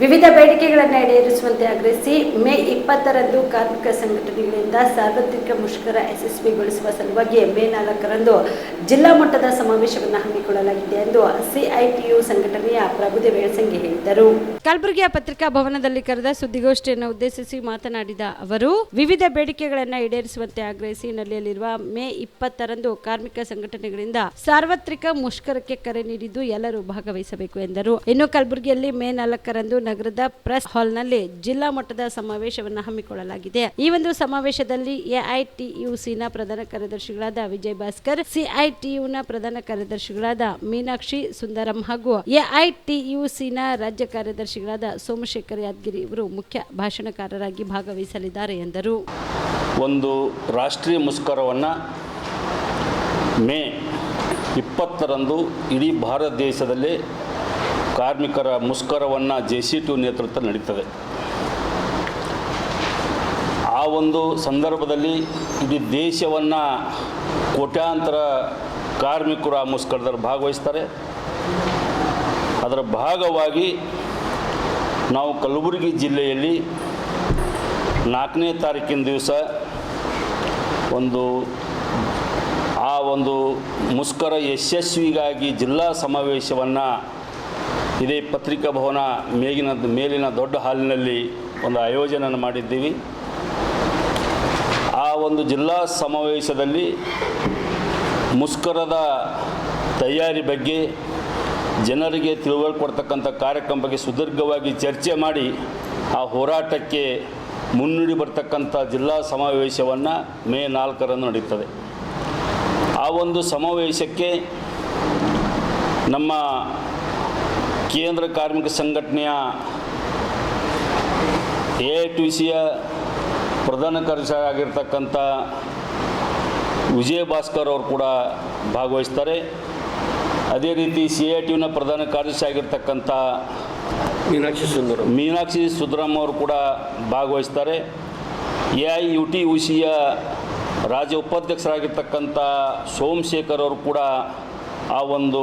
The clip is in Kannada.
ವಿವಿಧ ಬೇಡಿಕೆಗಳನ್ನು ಈಡೇರಿಸುವಂತೆ ಆಗ್ರಹಿಸಿ ಮೇ ಇಪ್ಪತ್ತರಂದು ಕಾರ್ಮಿಕ ಸಂಘಟನೆಗಳಿಂದ ಸಾರ್ವತ್ರಿಕ ಮುಷ್ಕರ ಯಶಸ್ವಿಗೊಳಿಸುವ ಸಲುವಾಗಿ ಮೇ ನಾಲ್ಕರಂದು ಜಿಲ್ಲಾ ಮಟ್ಟದ ಸಮಾವೇಶವನ್ನು ಹಮ್ಮಿಕೊಳ್ಳಲಾಗಿದೆ ಎಂದು ಸಿಐಟಿಯು ಸಂಘಟನೆಯ ಪ್ರಭುದೇವ ಸಂಘಿ ಹೇಳಿದರು ಕಲಬುರಗಿಯ ಪತ್ರಿಕಾ ಭವನದಲ್ಲಿ ಕರೆದ ಸುದ್ದಿಗೋಷ್ಠಿಯನ್ನು ಉದ್ದೇಶಿಸಿ ಮಾತನಾಡಿದ ಅವರು, ವಿವಿಧ ಬೇಡಿಕೆಗಳನ್ನು ಈಡೇರಿಸುವಂತೆ ಆಗ್ರಹಿಸಿ ನಡೆಯಲಿರುವ ಮೇ ಇಪ್ಪತ್ತರಂದು ಕಾರ್ಮಿಕ ಸಂಘಟನೆಗಳಿಂದ ಸಾರ್ವತ್ರಿಕ ಮುಷ್ಕರಕ್ಕೆ ಕರೆ ನೀಡಿದ್ದು ಎಲ್ಲರೂ ಭಾಗವಹಿಸಬೇಕು ಎಂದರು. ಇನ್ನು ಕಲಬುರಗಿಯಲ್ಲಿ ಮೇ ನಾಲ್ಕರಂದು ನಗರದ ಪ್ರೆಸ್ ಹಾಲ್ನಲ್ಲಿ ಜಿಲ್ಲಾ ಮಟ್ಟದ ಸಮಾವೇಶವನ್ನು ಹಮ್ಮಿಕೊಳ್ಳಲಾಗಿದೆ. ಈ ಒಂದು ಸಮಾವೇಶದಲ್ಲಿ ಎಐಟಿಯುಸಿನ ಪ್ರಧಾನ ಕಾರ್ಯದರ್ಶಿಗಳಾದ ವಿಜಯ್ ಭಾಸ್ಕರ್ ಸಿಐಟಿಯುನ ಪ್ರಧಾನ ಕಾರ್ಯದರ್ಶಿಗಳಾದ ಮೀನಾಕ್ಷಿ ಸುಂದರಂ ಹಾಗೂ ಎಐಟಿಯುಸಿನ ರಾಜ್ಯ ಕಾರ್ಯದರ್ಶಿಗಳಾದ ಸೋಮಶೇಖರ್ ಯಾದಗಿರಿ ಇವರು ಮುಖ್ಯ ಭಾಷಣಕಾರರಾಗಿ ಭಾಗವಹಿಸಲಿದ್ದಾರೆ ಎಂದರು. ಒಂದು ರಾಷ್ಟ್ರೀಯ ಮುಷ್ಕರವನ್ನು ಮೇ ಇಪ್ಪತ್ತರಂದು ಇಡೀ ಭಾರತ ದೇಶದಲ್ಲಿ ಕಾರ್ಮಿಕರ ಮುಷ್ಕರವನ್ನು ಜೆ ಸಿ ಟು ನೇತೃತ್ವ ನಡೀತದೆ. ಆ ಒಂದು ಸಂದರ್ಭದಲ್ಲಿ ಇಡೀ ದೇಶವನ್ನು ಕೋಟ್ಯಾಂತರ ಕಾರ್ಮಿಕರು ಆ ಮುಷ್ಕರದಲ್ಲಿ ಭಾಗವಹಿಸ್ತಾರೆ. ಅದರ ಭಾಗವಾಗಿ ನಾವು ಕಲಬುರಗಿ ಜಿಲ್ಲೆಯಲ್ಲಿ ನಾಲ್ಕನೇ ತಾರೀಕಿನ ದಿವಸ ಒಂದು ಆ ಒಂದು ಮುಷ್ಕರ ಯಶಸ್ವಿಗಾಗಿ ಜಿಲ್ಲಾ ಸಮಾವೇಶವನ್ನು ಇದೇ ಪತ್ರಿಕಾ ಭವನ ಮೇಗಿನ, ಮೇಲಿನ ದೊಡ್ಡ ಹಾಲಿನಲ್ಲಿ ಒಂದು ಆಯೋಜನೆಯನ್ನು ಮಾಡಿದ್ದೀವಿ. ಆ ಒಂದು ಜಿಲ್ಲಾ ಸಮಾವೇಶದಲ್ಲಿ ಮುಷ್ಕರದ ತಯಾರಿ ಬಗ್ಗೆ ಜನರಿಗೆ ತಿಳುವಳಿಕೆ ಕೊಡ್ತಕ್ಕಂಥ ಕಾರ್ಯಕ್ರಮ ಬಗ್ಗೆ ಸುದೀರ್ಘವಾಗಿ ಚರ್ಚೆ ಮಾಡಿ ಆ ಹೋರಾಟಕ್ಕೆ ಮುನ್ನುಡಿ ಬರ್ತಕ್ಕಂಥ ಜಿಲ್ಲಾ ಸಮಾವೇಶವನ್ನು ಮೇ ನಾಲ್ಕರಂದು ನಡೀತದೆ. ಆ ಒಂದು ಸಮಾವೇಶಕ್ಕೆ ನಮ್ಮ ಕೇಂದ್ರ ಕಾರ್ಮಿಕ ಸಂಘಟನೆಯ ಎ ಐ ಟಿ ಸಿಯ ಪ್ರಧಾನ ಕಾರ್ಯದರ್ಶಿ ಆಗಿರ್ತಕ್ಕಂಥ ವಿಜಯ ಭಾಸ್ಕರ್ ಅವರು ಕೂಡ ಭಾಗವಹಿಸ್ತಾರೆ. ಅದೇ ರೀತಿ ಸಿ ಐ ಟಿನ ಪ್ರಧಾನ ಕಾರ್ಯದರ್ಶಿ ಆಗಿರ್ತಕ್ಕಂಥ ಮೀನಾಕ್ಷಿ ಸುಂದರ. ಮೀನಾಕ್ಷಿ ಸುಧರಾಮ್ ಅವರು ಕೂಡ ಭಾಗವಹಿಸ್ತಾರೆ. A I U T U ಸಿಯ ರಾಜ್ಯ ಉಪಾಧ್ಯಕ್ಷರಾಗಿರ್ತಕ್ಕಂಥ ಸೋಮಶೇಖರ್ ಅವರು ಕೂಡ ಆ ಒಂದು